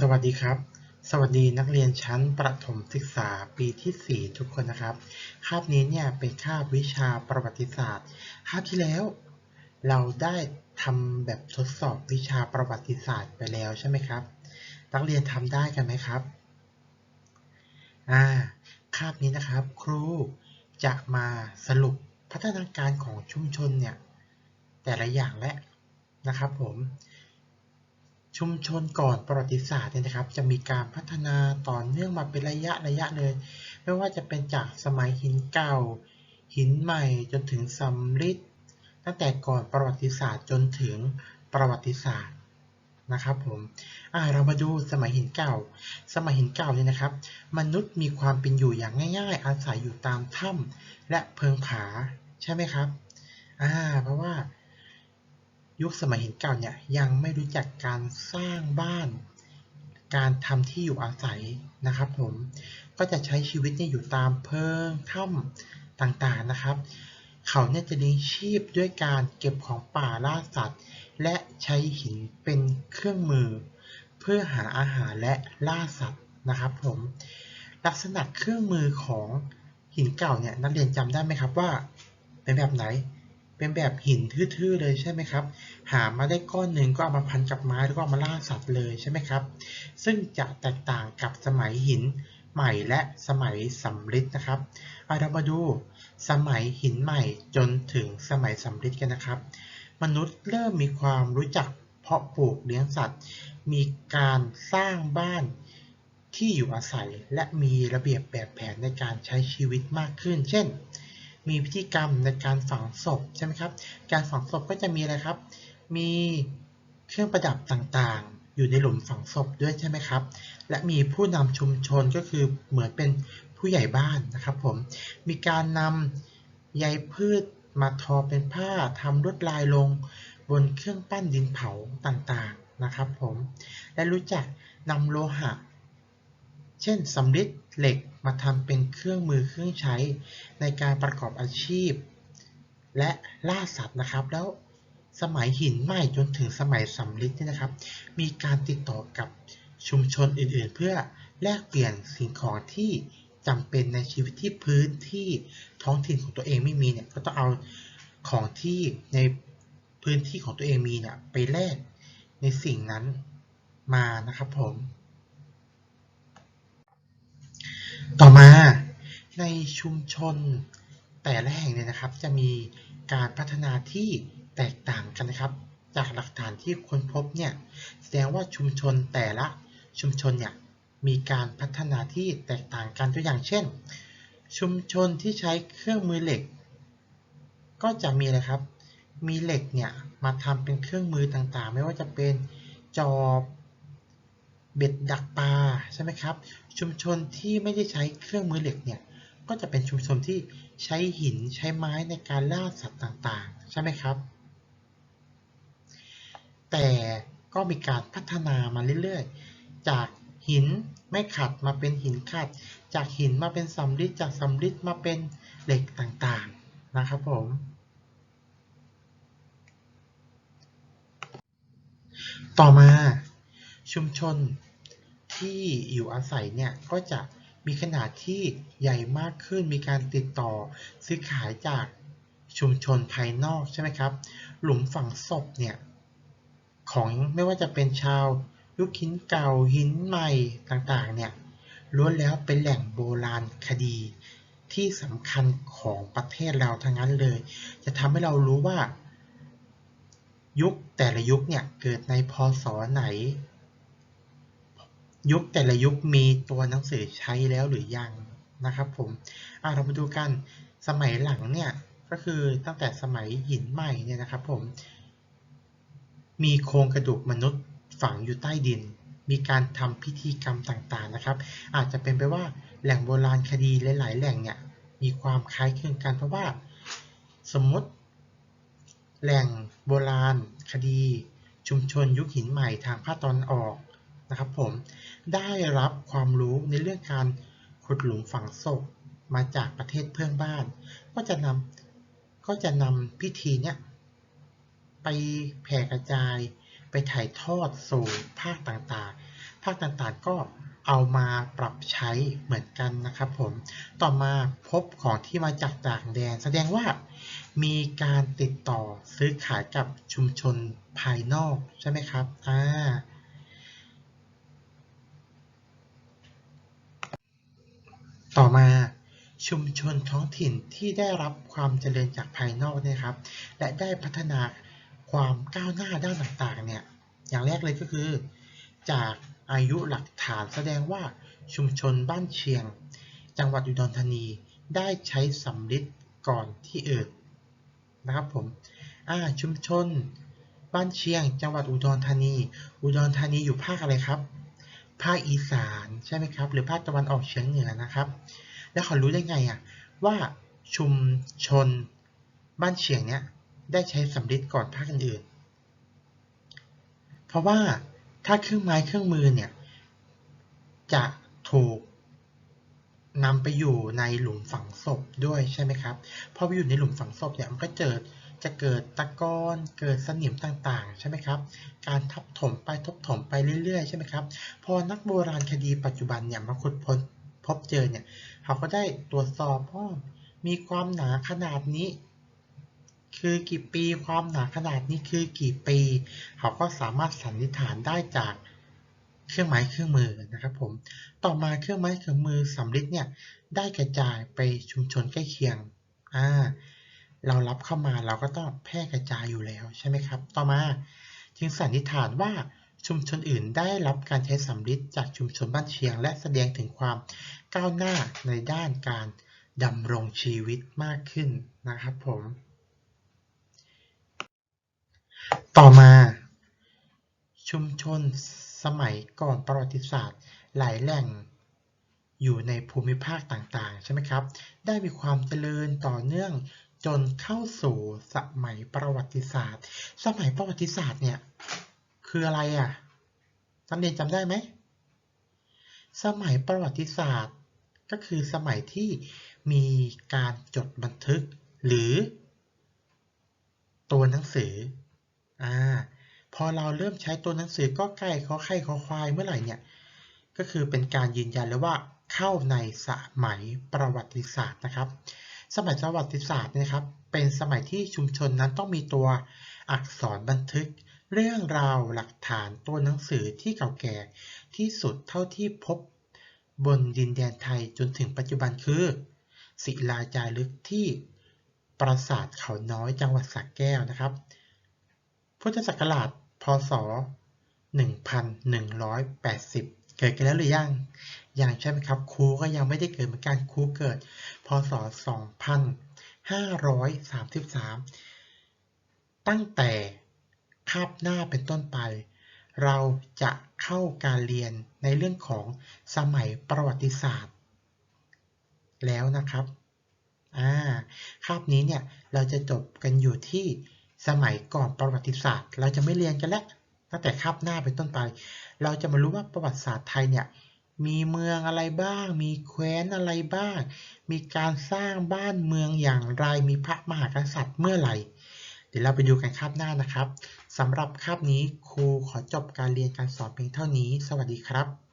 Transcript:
สวัสดีครับ สวัสดีนักเรียนชั้นประถมศึกษาปีที่ 4 ทุกคนนะครับ คาบนี้เนี่ยเป็นคาบวิชาประวัติศาสตร์ คาบที่แล้ว เราได้ทำแบบทดสอบวิชาประวัติศาสตร์ไปแล้วใช่ไหมครับ นักเรียนทำได้กันไหมครับ อ่า คาบนี้นะครับ ครูจะมาสรุปพัฒนาการของชุมชนเนี่ยแต่ละอย่างและนะครับผม ชุมชนก่อนประวัติศาสตร์เนี่ยนะครับ จะมีการพัฒนาต่อเนื่องมาเป็นระยะระยะเลย ไม่ว่าจะเป็นจากสมัยหินเก่า หินใหม่จนถึงสำริดตั้งแต่ก่อนประวัติศาสตร์จนถึงประวัติศาสตร์นะครับผมอ่าเรามาดูสมัยหินเก่า สมัยหินเก่าเนี่ยนะครับ มนุษย์มีความเป็นอยู่อย่างง่าย ๆ อาศัยอยู่ตามถ้ำและเพิงผาใช่ไหมครับอ่าเพราะว่า ยุคสมัยหินเก่าเนี่ยยังไม่รู้จักการสร้างบ้าน การทำที่อยู่อาศัยนะครับผมก็จะใช้ชีวิตเนี่ยอยู่ตามเพิงถ้ำต่างๆนะครับ เขาเนี่ยจะเลี้ยงชีพด้วยการเก็บของป่าล่าสัตว์ และใช้หินเป็นเครื่องมือ เพื่อหาอาหารและล่าสัตว์นะครับผมลักษณะเครื่องมือของหินเก่าเนี่ยนักเรียนจำได้ไหมครับว่าเป็นแบบไหน เป็นแบบหินทื่อๆเลยใช่ไหมครับ หามาได้ก้อนหนึ่งก็เอามาพันกับไม้แล้วก็เอามาล่าสัตว์เลยใช่ไหมครับ ซึ่งจะแตกต่างกับสมัยหินใหม่และสมัยสำริดนะครับเอาเรามาดูสมัยหินใหม่จนถึงสมัยสำริดกันนะครับ มนุษย์เริ่มมีความรู้จักเพาะปลูกเลี้ยงสัตว์ มีการสร้างบ้านที่อยู่อาศัยและมีระเบียบแบบแผนในการใช้ชีวิตมากขึ้น เช่น มีพิธีกรรมในการฝังศพใช่ไหมครับ การฝังศพก็จะมีอะไรครับ มีเครื่องประดับต่างๆ อยู่ในหลุมฝังศพด้วยใช่ไหมครับ และมีผู้นำชุมชนก็คือเหมือนเป็นผู้ใหญ่บ้านนะครับผม มีการนำใยพืชมาทอเป็นผ้าทำลวดลายลงบนเครื่องปั้นดินเผาต่างๆนะครับผม และรู้จักนำโลหะ เช่นสำริดเหล็กมาทำเป็นเครื่องมือเครื่องใช้ในการประกอบอาชีพ และล่าสัตว์นะครับ แล้วสมัยหินใหม่จนถึงสมัยสำริดเนี่ยนะครับ มีการติดต่อกับชุมชนอื่นๆ เพื่อแลกเปลี่ยนสิ่งของที่จำเป็นในชีวิตที่พื้นที่ท้องถิ่นของตัวเองไม่มีเนี่ยก็ต้องเอาของที่ในพื้นที่ของตัวเองมีเนี่ยไปแลกในสิ่งนั้นมานะครับผม ต่อมาในชุมชนแต่ละแห่งเนี่ยนะครับ จะมีการพัฒนาที่แตกต่างกันนะครับ จากหลักฐานที่ค้นพบเนี่ยแสดงว่าชุมชนแต่ละชุมชนเนี่ยมีการพัฒนาที่แตกต่างกันตัวอย่างเช่น ชุมชนที่ใช้เครื่องมือเหล็ก ก็จะมีอะไรครับ มีเหล็กเนี่ยมาทำเป็นเครื่องมือต่างๆ ไม่ว่าจะเป็นจอบ เบ็ดดักปลาใช่ไหมครับ ชุมชนที่ไม่ได้ใช้เครื่องมือเหล็กเนี่ยก็จะเป็นชุมชนที่ใช้หินใช้ไม้ในการล่าสัตว์ต่างๆ ใช่ไหมครับ แต่ก็มีการพัฒนามาเรื่อยๆ จากหินไม่ขัดมาเป็นหินขัด จากหินมาเป็นสำริดจากสำริดมาเป็นเหล็กต่างๆนะครับผม ต่อมาชุมชน ที่อยู่อาศัยเนี่ยก็จะมีขนาดที่ใหญ่มากขึ้น มีการติดต่อซื้อขายจากชุมชนภายนอกใช่ไหมครับ หลุมฝังศพเนี่ยของไม่ว่าจะเป็นชาวยุคหินเก่าหินใหม่ต่างๆเนี่ยล้วนแล้วเป็นแหล่งโบราณคดี ที่สำคัญของประเทศเราทั้งนั้นเลย จะทำให้เรารู้ว่า ยุคแต่ละยุคเนี่ยเกิดในพศไหน ยุคแต่ละยุคมีตัวหนังสือใช้แล้วหรือยังนะครับผมเรามาดูกันสมัยหลังเนี่ยก็คือตั้งแต่สมัยหินใหม่เนี่ยนะครับผมมีโครงกระดูกมนุษย์ฝังอยู่ใต้ดิน มีการทำพิธีกรรมต่างๆนะครับ อาจจะเป็นไปว่าแหล่งโบราณคดีหลาย ๆ แหล่งเนี่ยมีความคล้ายคลึงกันเพราะว่าสมมติ แหล่งโบราณคดี ชุมชนยุคหินใหม่ทางภาคตอนออก นะครับผมได้รับความรู้ในเรื่องการขุดหลุมฝังศพมาจากประเทศเพื่อนบ้าน ก็จะนำก็จะนำพิธีเนี้ยไปแผ่กระจาย ไปถ่ายทอดสู่ภาคต่างๆ ภาคต่างๆก็เอามาปรับใช้เหมือนกันนะครับผม ต่อมาพบของที่มาจากต่างแดน แสดงว่ามีการติดต่อซื้อขายกับชุมชนภายนอกใช่ไหมครับ อ่า ต่อมาชุมชนท้องถิ่นที่ได้รับความเจริญจากภายนอกเนี่ยครับ และได้พัฒนาความก้าวหน้าด้านต่างๆเนี่ยอย่างแรกเลยก็คือ จากอายุหลักฐานแสดงว่าชุมชนบ้านเชียง จังหวัดอุดรธานีได้ใช้สำลิดก่อนที่อื่นนะครับผมอ่าชุมชน บ้านเชียง จังหวัดอุดรธานี อุดรธานีอยู่ภาคอะไรครับ ภาคอีสานใช่ไหมครับ หรือภาคตะวันออกเฉียงเหนือนะครับ แล้วเขารู้ได้ไงอะว่าชุมชนบ้านเชียงเนี้ยได้ใช้สำลิดก่อนภาคอื่นๆเพราะว่าถ้าเครื่องไม้เครื่องมือเนี่ยจะถูกนำไปอยู่ในหลุมฝังศพด้วยใช่ไหมครับพอไปอยู่ในหลุมฝังศพเนี่ยมันก็เกิด จะเกิดตะกอนเกิดสนิมต่างๆ ใช่ไหมครับ การทับถมไปทบถมไปเรื่อยๆ ใช่ไหมครับ พอนักโบราณคดีปัจจุบันเนี่ยมาขุดพบพบเจอเนี่ยเขาก็ได้ตรวจสอบว่ามีความหนาขนาดนี้ คือกี่ปีความหนาขนาดนี้คือกี่ปี เขาก็สามารถสันนิษฐานได้จากเครื่องไม้เครื่องมือนะครับผม ต่อมาเครื่องไม้เครื่องมือสำริดเนี่ยได้กระจายไปชุมชนใกล้เคียง อ่า เรารับเข้ามาเราก็ต้องแพร่กระจายอยู่แล้วใช่ไหมครับ ต่อมาจึงสันนิษฐานว่าชุมชนอื่นได้รับการใช้สำริดจากชุมชนบ้านเชียง และแสดงถึงความก้าวหน้าในด้านการดำรงชีวิตมากขึ้นนะครับผม ต่อมา ชุมชนสมัยก่อนประวัติศาสตร์ หลายแหล่งอยู่ในภูมิภาคต่างๆ ใช่ไหมครับ ได้มีความเจริญต่อเนื่อง จนเข้าสู่สมัยประวัติศาสตร์ สมัยประวัติศาสตร์เนี่ย คืออะไรอะนักเรียนจำได้ไหม สมัยประวัติศาสตร์ ก็คือสมัยที่มีการจดบันทึก หรือ ตัวหนังสืออ่าพอเราเริ่มใช้ตัวหนังสือก็ไก่ขอไข่ขอควายเมื่อไหร่เนี่ย ก็คือเป็นการยืนยันแล้วว่าเข้าในสมัยประวัติศาสตร์นะครับ สมัยประวัติศาสตร์นะครับ เป็นสมัยที่ชุมชนนั้นต้องมีตัวอักษรบันทึก เรื่องราวหลักฐานตัวหนังสือที่เก่าแก่ที่สุดเท่าที่พบบนดินแดนไทยจนถึงปัจจุบันคือ ศิลาจารึกที่ปราสาทเขาน้อยจังหวัดสระแก้วนะครับ พุทธศักราชพศ 1180 เกิดกันแล้วหรือยังยังใช่ไหมครับครูก็ยังไม่ได้เกิดเหมือนกันครูเกิด พศ 2533 ตั้งแต่คาบหน้าเป็นต้นไป เราจะเข้าการเรียนในเรื่องของสมัยประวัติศาสตร์ แล้วนะครับอ่าคาบนี้เนี่ยเราจะจบกันอยู่ที่สมัยก่อนประวัติศาสตร์ เราจะไม่เรียนกันแล้ว ตั้งแต่คาบหน้าเป็นต้นไป เราจะมารู้ว่าประวัติศาสตร์ไทยเนี่ยมีเมืองอะไรบ้าง มีแคว้นอะไรบ้าง มีการสร้างบ้านเมืองอย่างไร มีพระมหากษัตริย์เมื่อไหร่ เดี๋ยวเราไปดูกันคาบหน้านะครับสำหรับคาบนี้ครูขอจบการเรียนการสอนเพียงเท่านี้ สวัสดีครับ